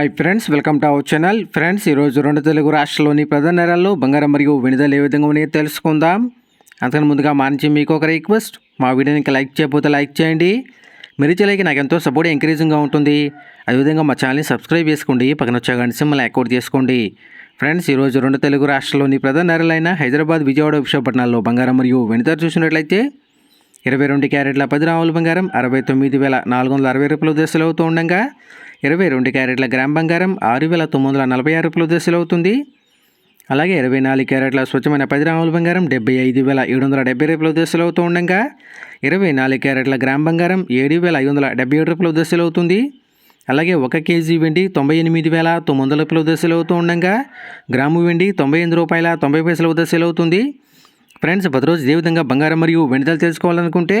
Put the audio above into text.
Hi friends welcome to our channel friends ఈరోజు రెండు తెలుగు రాష్ట్రాల్లోని ప్రధాన నేరాల్లో బంగారం మరియు వెనుదల ఏ విధంగా ఉన్నాయో తెలుసుకుందాం. అంతకు ముందుగా మానించి మీకు ఒక రిక్వెస్ట్ మా వీడియోని లైక్ చేయకపోతే లైక్ చేయండి. మీరు చేయలేక నాకు ఎంతో సపోర్ట్ ఎంకరేజింగ్గా ఉంటుంది. అదేవిధంగా మా ఛానల్ని సబ్స్క్రైబ్ చేసుకోండి. పక్కన వచ్చే గంట సింబల్ యాక్టివేట్ చేసుకోండి. ఫ్రెండ్స్ ఈరోజు రెండు తెలుగు రాష్ట్రాల్లోని ప్రధాన నేరాలైన హైదరాబాద్ విజయవాడ విశాఖపట్నాల్లో బంగారం మరియు వెనుదల చూసినట్లయితే ఇరవై రెండు క్యారెట్ల పది రాముల బంగారం అరవై తొమ్మిది వేల నాలుగు వందల అరవై రూపాయల దశలు అవుతూ ఉండగా ఇరవై రెండు క్యారెట్ల గ్రామ్ బంగారం ఆరు వేల తొమ్మిది వందల నలభై ఆరు రూపాయలు దశలు అవుతుంది. అలాగే ఇరవై నాలుగు క్యారెట్ల స్వచ్ఛమైన పది రాముల బంగారం డెబ్బై ఐదు వేల ఏడు వందల డెబ్బై రూపాయలు దశలు అవుతూ ఉండగా ఇరవై నాలుగు క్యారెట్ల గ్రామ్ బంగారం ఏడు వేల ఐదు వందల డెబ్బై ఏడు రూపాయలు దశలు అవుతుంది. అలాగే ఒక కేజీ వెండి తొంభై ఎనిమిది వేల తొమ్మిది వందల రూపాయలు దశలు అవుతూ ఉండగా గ్రాము వెండి తొంభై ఎనిమిది రూపాయల తొంభై పైసల దశలు అవుతుంది. ఫ్రెండ్స్ ప్రతిరోజు ఇదే విధంగా బంగారం మరియు వెండితలు తెలుసుకోవాలనుకుంటే